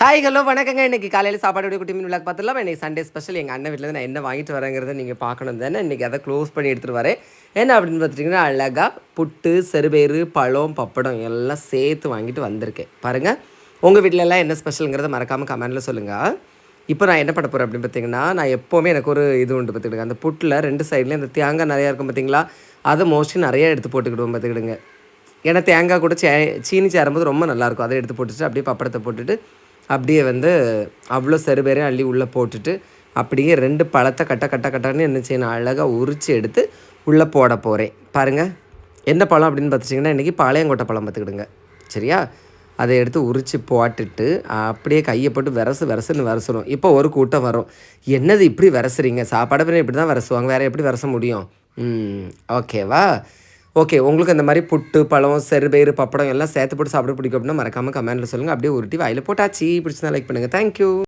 Hi hello வணக்கங்க. இன்னைக்கு காலையில் சாப்பாடு குட்டி மீன் விழாக்கு பார்த்துலாம் இன்றைக்கி சண்டே ஸ்பெஷல் எங்கள் அண்ணன் வீட்டில் நான் என்ன வாங்கிட்டு வரேங்கிறத நீங்கள் பார்க்கணும் தானே? இன்றைக்கி அதை க்ளோஸ் பண்ணி எடுத்துகிட்டு வரேன். என்ன அப்படின்னு பார்த்துட்டிங்கன்னா அழகாக புட்டு செருபேறு பழம் பப்படம் எல்லாம் சேர்த்து வாங்கிட்டு வந்திருக்கேன். பாருங்கள் உங்கள் வீட்டிலலாம் என்ன ஸ்பெஷலுங்கிறத மறக்காமல் கமெண்டில் சொல்லுங்கள் இப்போ நான் என்ன பண்ண போகிறேன் அப்படின்னு பார்த்தீங்கன்னா நான் எப்போவுமே எனக்கு ஒரு இது உண்டு பார்த்துக்கிடுங்க. அந்த புட்டில் ரெண்டு சைட்லேயும் அந்த தேங்காய் நிறையா இருக்கும் பார்த்தீங்களா? அதை மோஸ்ட்லி நிறையா எடுத்து போட்டுக்கிடுவோம் பார்த்துக்கிடுங்க. ஏன்னா தேங்காய் கூட சே சீனி சேரும்போது ரொம்ப நல்லாயிருக்கும் அதை எடுத்து போட்டுட்டு அப்படியே பப்படத்தை போட்டுட்டு அப்படியே வந்து அவ்வளோ செருபேரையும் அள்ளி உள்ளே போட்டுட்டு அப்படியே ரெண்டு பழத்தை கட்ட கட்ட கட்டன்னு என்ன செய்யணும்? அழகாக உரித்து எடுத்து உள்ளே போட போகிறேன் பாருங்கள் என்ன பழம் அப்படின்னு பார்த்துட்டிங்கன்னா இன்றைக்கி பாளையங்கோட்டை பழம் பார்த்துக்கிடுங்க. சரியா? அதை எடுத்து உரித்து போட்டுட்டு அப்படியே கையை போட்டு விரசு விரசுன்னு விரசணும் இப்போ ஒரு கூட்டம் வரும். என்னது இப்படி விரசுறீங்க? சாப்பாடு பின்ன இப்படி தான் விரசுவாங்க. வேறு எப்படி விரச முடியும்? ம் ஓகேவா? ஓகே உங்களுக்கு இந்த மாதிரி புட்டு பழம் செருபேறு பப்படம் எல்லாம் சேர்த்து போட்டு சாப்பிட பிடிக்கும் அப்படின்னா மறக்காமல் கமெண்ட்டில் சொல்லுங்கள் அப்படியே உருட்டி வாயில் போட்டாச்சு. பிடிச்சதான் லைக் பண்ணுங்கள் தேங்க்யூ